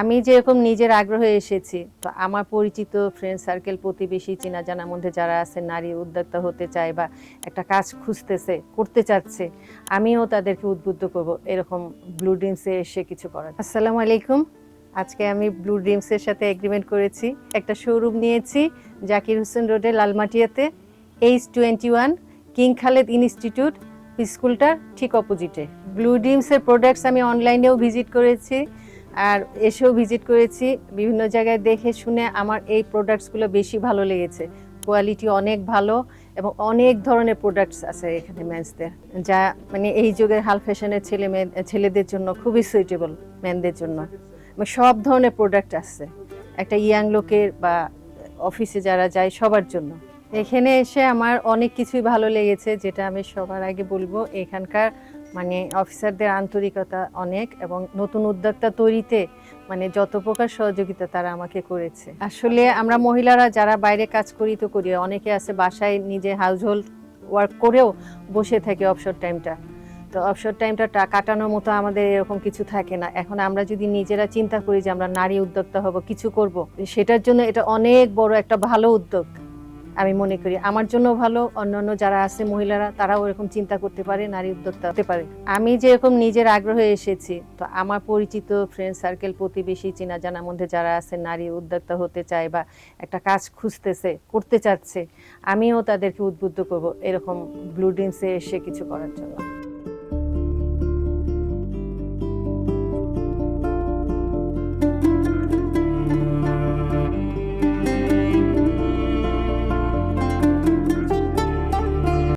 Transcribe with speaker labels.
Speaker 1: আমি যেরকম নিজের আগ্রহে এসেছি, তো আমার পরিচিত ফ্রেন্ড সার্কেল প্রতিবেশী চেনা জানার মধ্যে যারা আছে, নারী উদ্যোক্তা হতে চায় বা একটা কাজ খুঁজতেছে, করতে চাচ্ছে, আমিও তাদেরকে উদ্বুদ্ধ করব। এরকম ব্লু ড্রিমসে এসে কিছু করার। আসসালামু আলাইকুম। আজকে আমি ব্লু ড্রিমসের সাথে এগ্রিমেন্ট করেছি। একটা শোরুম নিয়েছি জাকির হোসেন রোডে, লালমাটিয়াতে। H twenty one king Khaled institute, স্কুলটার ঠিক অপোজিটে ব্লু ড্রিমসের প্রোডাক্টস আমি অনলাইনেও ভিজিট করেছি। আর এসেও ভিজিট করেছি, বিভিন্ন জায়গায় দেখে শুনে আমার এই প্রোডাক্টসগুলো বেশি ভালো লেগেছে। কোয়ালিটি অনেক ভালো এবং অনেক ধরনের প্রোডাক্টস আছে এখানে মেন্সদের যা মানে এই যুগের হাল ফ্যাশনের ছেলে মেয়ে, ছেলেদের জন্য খুবই সুইটেবল মেনদের জন্য। এবং সব ধরনের প্রোডাক্ট আছে, একটা ইয়াং লোকের বা অফিসে যারা যায় সবার জন্য। এখানে এসে আমার অনেক কিছুই ভালো লেগেছে, যেটা আমি সবার আগে বলব। এখানকার মানে অফিসারদের আন্তরিকতা অনেক এবং নতুন উদ্যোক্তা তৈরিতে মানে যত প্রকার সহযোগিতা তারা আমাকে করেছে। আসলে আমরা মহিলারা যারা বাইরে কাজ করি তো করি, অনেকে আছে বাসায় নিজে হাউস হোল্ড ওয়ার্ক করেও বসে থাকে অবসর টাইমটা তো অবসর টাইমটা কাটানোর মতো আমাদের এরকম কিছু থাকে না। এখন আমরা যদি নিজেরা চিন্তা করি যে আমরা নারী উদ্যোক্তা হব, কিছু করব, সেটার জন্য এটা অনেক বড় একটা ভালো উদ্যোগ। আমি মনে করি। আমার জন্য ভালো, অন্যান্য যারা আছে মহিলারা, তারাও এরকম চিন্তা করতে পারে, নারী উদ্যোক্তা হতে পারে। আমি যেরকম নিজের আগ্রহে এসেছি, তো আমার পরিচিত ফ্রেন্ড সার্কেল প্রতিবেশী, চেনা জানার মধ্যে যারা আছে, নারী উদ্যোক্তা হতে চায় বা একটা কাজ খুঁজতেছে, করতে চাচ্ছে, আমিও তাদেরকে উদ্বুদ্ধ করব, এরকম ব্লু ড্রিমসে এসে কিছু করার জন্য।